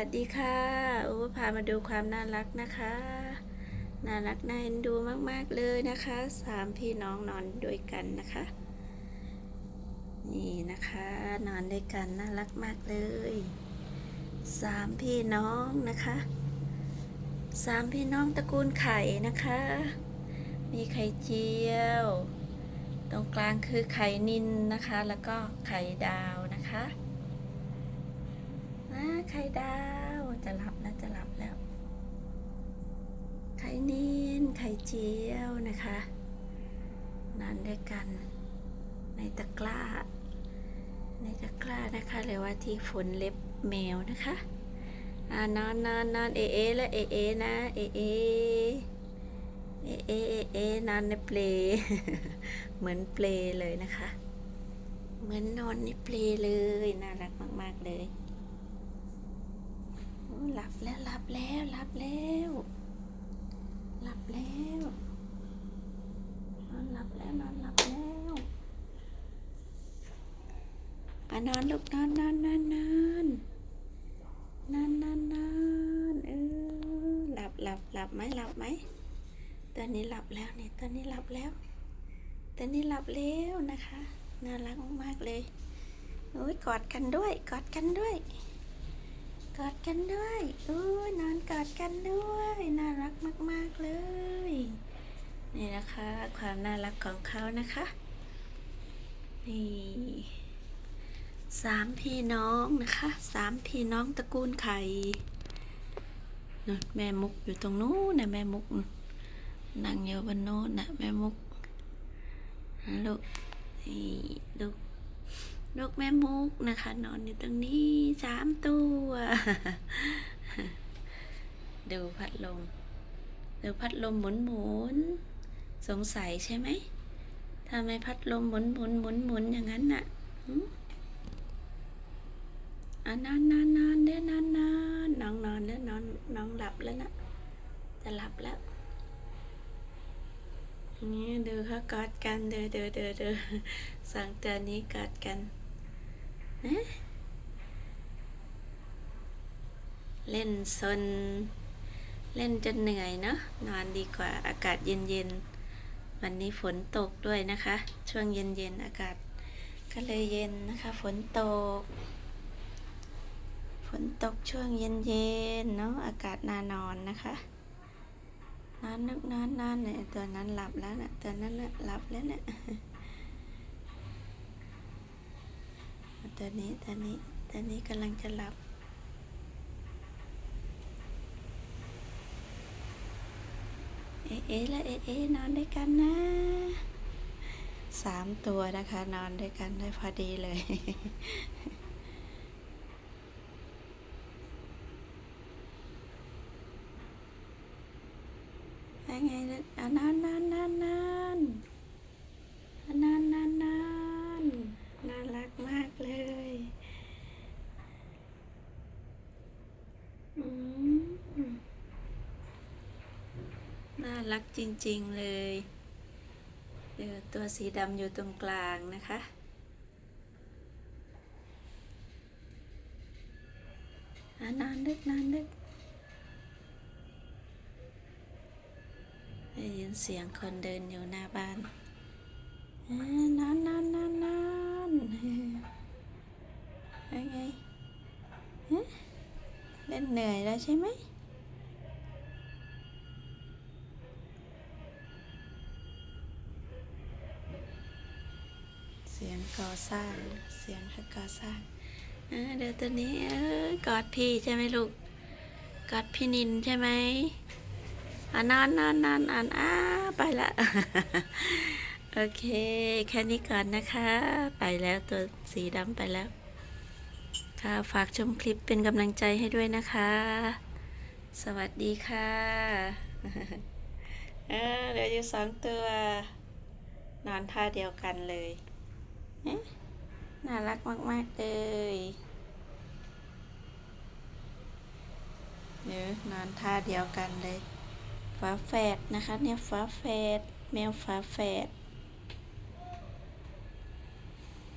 วัสดีค่ะโอ้พามาดูความน่ารักนะคะ น่ารักน่าเอ็นดูมาก ๆ เลยนะคะสามพี่น้องนอนด้วยกันนะคะ นี่นะคะนอนด้วยกันน่ารักมากเลยสามพี่น้องนะคะสามพี่น้องตระกูลไข่นะคะ มีไข่เจียว ตรงกลางคือไข่นินนะคะ แล้วก็ไข่ดาวนะคะนะ ไข่ดาว จะหลับแล้วจะหลับแล้ว ไข่นินไข่เจียวนะคะนอนด้วยกัน ในตะกร้า ในตะกร้านะคะหรือว่าที่ฝนเล็บแมวนะคะอ่านอนนอนนอนเอเอและเอเอนะเอเอเอเอเอเอนอนในเปลเหมือนเปลเลยนะคะ เหมือนนอนในเปลเลยน่ารักมาก ๆ เลย หลับแล้วหลับแล้วหลับแล้วหลับแล้วนอนหลับแล้วนอนหลับแล้วอะนอนลูกนอนนอนนอนนอนนอนนอนนอนเออหลับหลับหลับไหมหลับไหมตอนนี้หลับแล้วเนี่ยตอนนี้หลับแล้วตอนนี้หลับแล้วนะคะน่ารักมากๆเลยโอ้ยกอดกันด้วยกอดกันด้วย กอดกันด้วยโอ้นอนกอดกันด้วย น่ารักมาก ๆ เลย นี่นะคะ ความน่ารักของเขานะคะ นี่สามพี่น้องนะคะสามพี่น้องตระกูลไข่นู่นแม่มุกอยู่ตรงนู้นนะแม่มุกนั่งอยู่บนโน้นนะแม่มุกลูกนี่ลูก ลูกแม่มุกนะคะ นอนอยู่ตรงนี้สามตัว ดูพัดลมดูพัดลมหมุนหมุนสงสัยใช่ไหมทำไมพัดลมหมุนหมุนหมุนหมุนอย่างนั้นน่ะอะนอนนอนนอนเด้อนอนนอนน้องนอนแล้วนอนน้องหลับแล้วนะจะหลับแล้ว นี่ดูเขากอดกันเด้อเด้อเด้อเด้อสองตัวนี้กอดกันนะเล่นซนเล่นจนเหนื่อยเนาะนอนดีกว่าอากาศเย็นๆ วันนี้ฝนตกด้วยนะคะ ช่วงเย็นๆ อากาศก็เลยเย็นนะคะ ฝนตก ฝนตกช่วงเย็นๆ เนาะอากาศนานอนนะคะ นอนนึกนอนนอนเนี่ยตัวนั้นหลับแล้วนะตัวนั้นนะหลับแล้วนะตัวนี้ตัวนี้ตัวนี้กำลังจะหลับเอะเอะและเอะเอะนอนด้วยกันนะสามตัวนะคะ นอนด้วยกันได้พอดีเลย ไงนะอะนอนนอนนอนนอนอะนอนนอนนอนน่ารักมากเลยน่ารักจริง ๆ เลยเดี๋ยวตัวสีดำอยู่ตรงกลางนะคะอ่นอนดึกนอนดึก ได้ยินเสียงคนเดินอยู่หน้าบ้านอ่านอนนอนนอนนอนยังไงเล่นเหนื่อยแล้วใช่ไหมเสียงก่อสร้าง เสียงเขาก่อสร้างอ่าเดี๋ยวตัวนี้เอ้ยกอดพี่ใช่ไหมลูกกอดพี่นินใช่ไหม อะนอนนอนนอนนอนอ้าไปละโอเค แค่นี้ก่อนนะคะ ไปแล้วตัวสีดำไปแล้ว ค่ะฝากชมคลิปเป็นกำลังใจให้ด้วยนะคะ สวัสดีค่ะเออเหลืออยู่สองตัว นอนท่าเดียวกันเลยเน่ารักมาก ๆ เลยเดี๋ยวนอนท่าเดียวกันเลย ฝาแฝดนะคะเนี่ยฝาแฝดแมวฝาแฝด